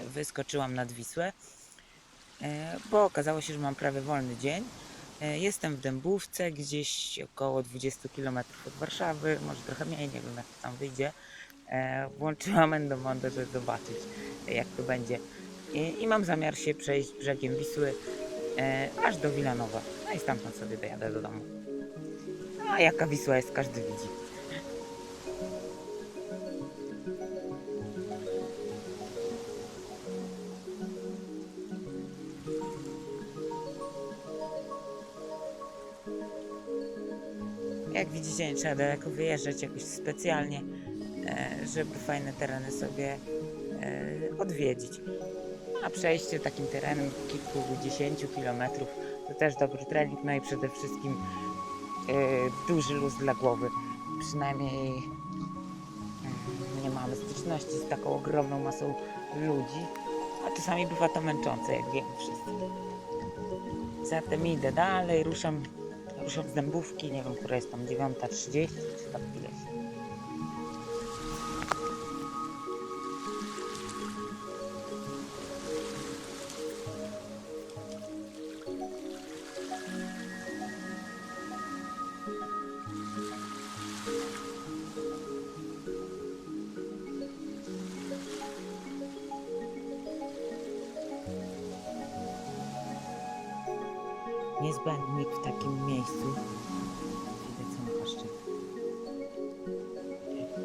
wyskoczyłam nad Wisłę, e, bo okazało się, że mam prawie wolny dzień. E, Jestem w Dębówce, gdzieś około 20 km od Warszawy, może trochę mniej, nie wiem jak to tam wyjdzie. E, Włączyłam Endomondo, żeby zobaczyć jak to będzie. I, I mam zamiar się przejść brzegiem Wisły aż do Wilanowa. No i stamtąd sobie dojadę do domu. A jaka Wisła jest, każdy widzi. Jak widzicie, nie trzeba daleko wyjeżdżać jakoś specjalnie, e, żeby fajne tereny sobie e, odwiedzić. A przejście takim terenem kilkudziesięciu kilometrów to też dobry trening, no i przede wszystkim e, duży luz dla głowy. Przynajmniej mm, nie mamy styczności z taką ogromną masą ludzi, a czasami bywa to męczące, jak wiemy wszyscy. Zatem idę dalej, ruszam, ruszam z dębówki, nie wiem, która jest tam 9.30 czy tam ileś. Niezbędnik w takim miejscu. Widać są paszczyk.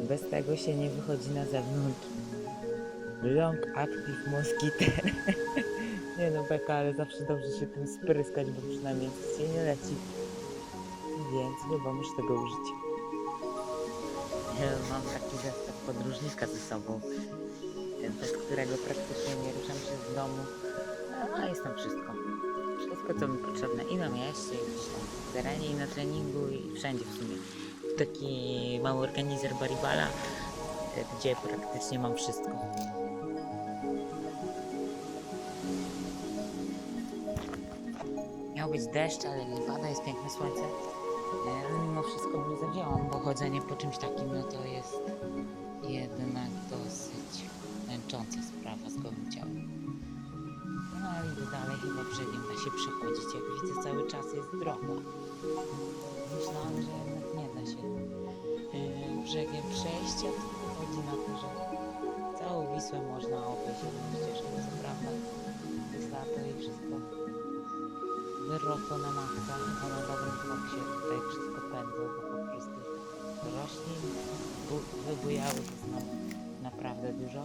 Bez tego się nie wychodzi na zewnątrz. Long Active Mosquiter. nie no beka, ale zawsze dobrze się tym spryskać, bo przynajmniej nic się nie leci. Więc chyba muszę tego użyć. Mam taki zestaw podróżnika ze sobą, bez którego praktycznie nie ruszam się z domu. A jest tam wszystko. Wszystko, co mi potrzebne i na mieście, i w terenie, i na treningu, i wszędzie w sumie. Taki mały organizer Baribala, e, gdzie praktycznie mam wszystko. Miał być deszcz, ale nie pada, jest piękne słońce. Ale mimo wszystko bluzę wzięłam, bo chodzenie po czymś takim, no to jest jednak dosyć męcząca sprawa z gołym ciałem. No dalej, chyba brzegiem da się przechodzić. Jak widzę, cały czas jest droga. Myślałam, że jednak nie da się yy, brzegiem przejść, a tu wychodzi na to, że całą Wisłę można obejść jedną ścieżką. Co prawda jest lato i wszystko wyrosło na maksa, a na dobrym koksie tutaj wszystko pędzą, bo po prostu roślin bu- wybujałych jest nam naprawdę dużo.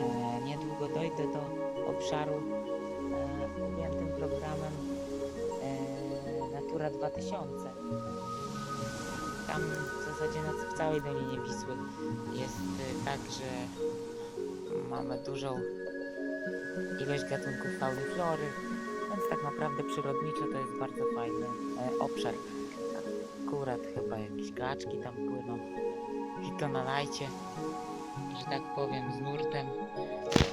E, niedługo dojdę do obszaru e, objętym programem e, Natura 2000. Tam w zasadzie na, w całej Dolinie Wisły jest e, tak, że mamy dużą ilość gatunków fauny flory, więc tak naprawdę przyrodniczo to jest bardzo fajny e, obszar. Akurat chyba jakieś gaczki tam płyną i to na lajcie, że tak powiem, z nurtem,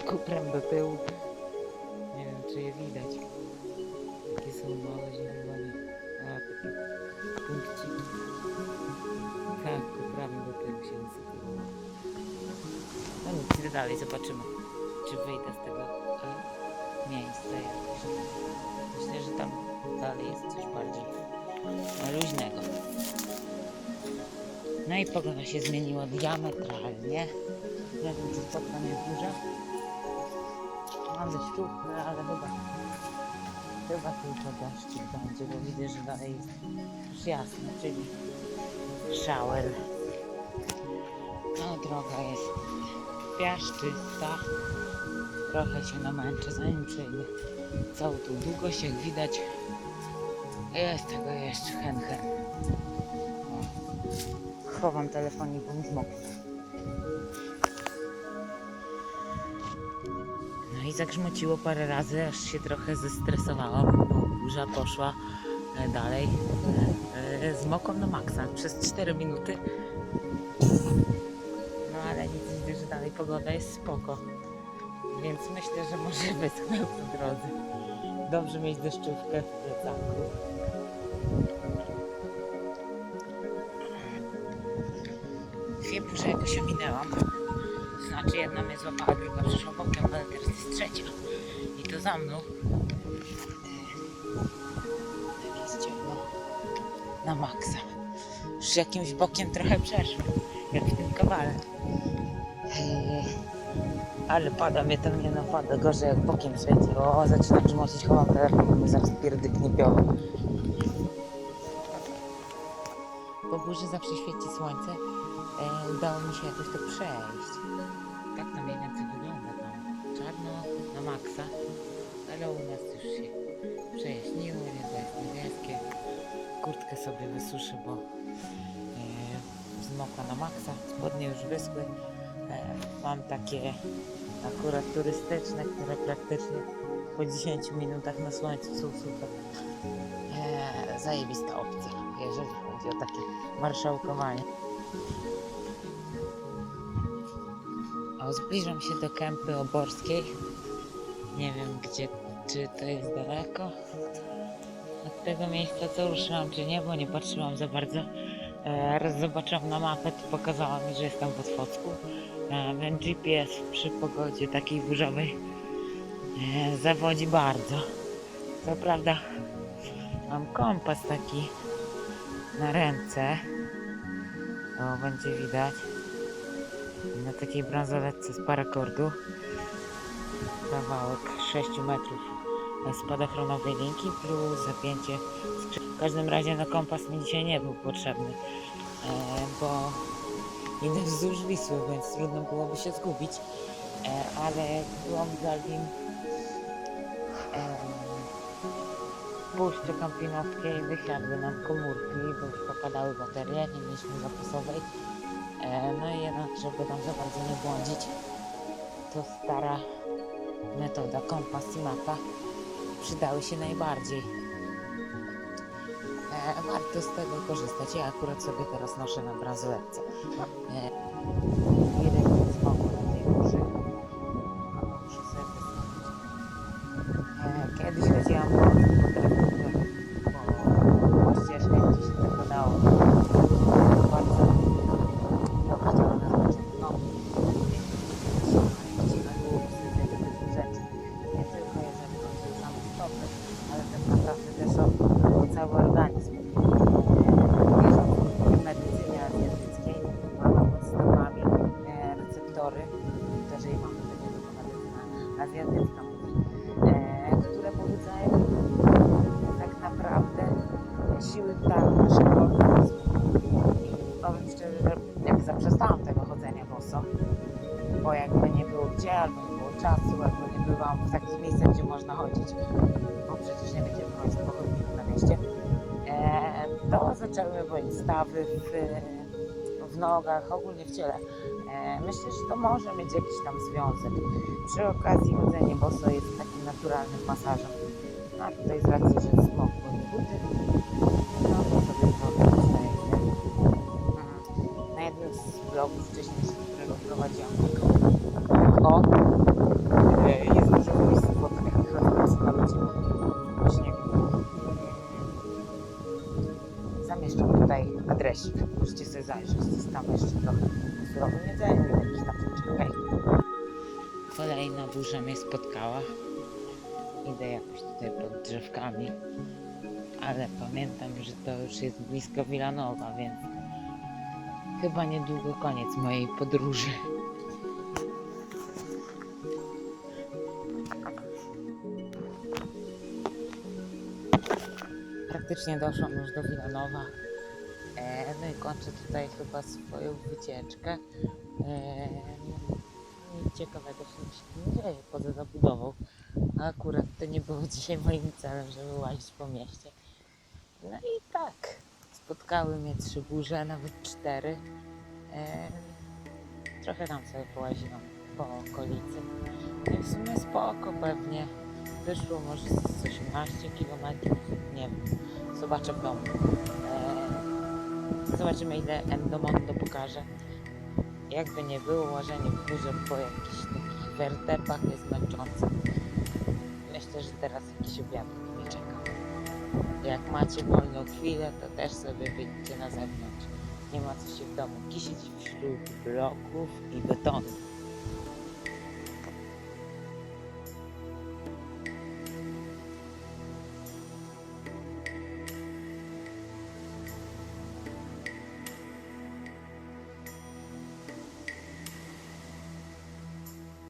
kuprem do tyłu. Nie wiem, czy je widać. Jakie są małe zielone. A, takie punkciki. Tak, kuprami do tyłu się wysypują. No nic, idę dalej, zobaczymy, czy wyjdę z tego e, miejsca jakoś. Myślę, że tam dalej jest coś bardziej luźnego. No i pogoda się zmieniła diametralnie. Nie wiem, czy spotka mnie burza. Mam deszczówkę, ale chyba, chyba tylko deszczyk będzie, bo widzę, że dalej jest już jasno, czyli shower. No droga jest piaszczysta. Trochę się namęczę, zanim przejdę całą tą długość, jak widać. Jest tego jeszcze hen. O. Chowam telefonik, bo mi zmokł. No i zagrzmociło parę razy, aż się trochę zestresowałam, bo burza poszła e, dalej. E, e, Zmokłam na maksa przez 4 minuty. No ale nic, widzę, że dalej pogoda jest spoko. Więc myślę, że może wyschnę po drodze. Dobrze mieć deszczówkę w plecaku. Że jakoś ominęłam. Znaczy jedna mnie złapała, druga przyszła bokiem, ale teraz jest trzecia. I to za mną. Tak jest ciemno. Na maksa. Już jakimś bokiem trochę przeszło. Jak w tym kawale. Ale pada mnie to nie napada. Gorzej jak bokiem świeci. O, zaczynam grzmocić, chowam telefon, bo mi zaraz pierdyknie pioło. Po burzy zawsze świeci słońce. E, udało mi się jakoś to przejść. Tak mniej więcej wygląda tam. Czarno na maksa. Ale u nas już się przejaśniło, niebo jest niebieskie. Kurtkę sobie wysuszę, bo e, zmokła na maksa. Spodnie już wyschły. E, mam takie akurat turystyczne, które praktycznie po 10 minutach na słońcu są super. E, zajebista opcja, jeżeli chodzi o takie marszałkowanie. O, zbliżam się do kępy oborskiej. Nie wiem gdzie, czy to jest daleko od tego miejsca, co ruszyłam, czy nie, bo nie patrzyłam za bardzo. E, raz zobaczyłam na mapę, to pokazała mi, że jestem w Otwocku. E, więc GPS przy pogodzie takiej burzowej e, zawodzi bardzo. Co prawda mam kompas taki na ręce. O, będzie widać. Na takiej bransoletce z parakordu. Kawałek 6 metrów spadochronowej linki plus zapięcie skrzydła. W każdym razie no kompas mi dzisiaj nie był potrzebny, e, bo idę wzdłuż Wisły, więc trudno byłoby się zgubić. E, ale byłam Galwin Puszczy Kampinowskiej, wysiadły nam komórki, bo już popadały baterie, nie mieliśmy zapasowej. E, no i jednak, żeby tam za bardzo nie błądzić, to stara metoda kompas i mapa przydały się najbardziej. E, warto z tego korzystać. Ja akurat sobie teraz noszę na bransoletce. Jakby nie było gdzie, albo nie było czasu, albo nie bywałam w takich miejscach, gdzie można chodzić, bo przecież nie będziemy chodzić po chodniku na mieście, e, to zaczęły mnie stawy w, w nogach, ogólnie w ciele. E, myślę, że to może mieć jakiś tam związek. Przy okazji chodzenie boso jest takim naturalnym masażem. A tutaj z racji, że smokły buty, no to sobie to znajdę. Na jednym z blogów wcześniejszych, którego prowadziłam o, e, jest dużo tak jak chodząc na ludzi po śniegu. E, Zamieszczam tutaj adresik. Możecie sobie zajrzeć. Tam jeszcze trochę surowym jedzeniu i takich tam rzeczy. Okej. Kolejna burza mnie spotkała. Idę jakoś tutaj pod drzewkami. Ale pamiętam, że to już jest blisko Wilanowa, więc chyba niedługo koniec mojej podróży. Praktycznie doszłam już do Wilanowa. E, no i kończę tutaj chyba swoją wycieczkę. E, nic ciekawego się nie dzieje poza zabudową. A akurat to nie było dzisiaj moim celem, żeby łazić po mieście. No i tak, spotkały mnie trzy burze, nawet cztery. E, trochę tam sobie połaziłam po okolicy. I w sumie spoko pewnie. Wyszło może z 18 km, nie wiem. Zobaczę w domu. E, zobaczymy ile Endomondo pokaże. Jakby nie było, łażenie w górze po jakichś takich wertepach jest męczące. Myślę, że teraz jakiś obiadek mnie czeka. Jak macie wolną chwilę, to też sobie wyjdźcie na zewnątrz. Nie ma co się w domu kisić wśród bloków i betonu.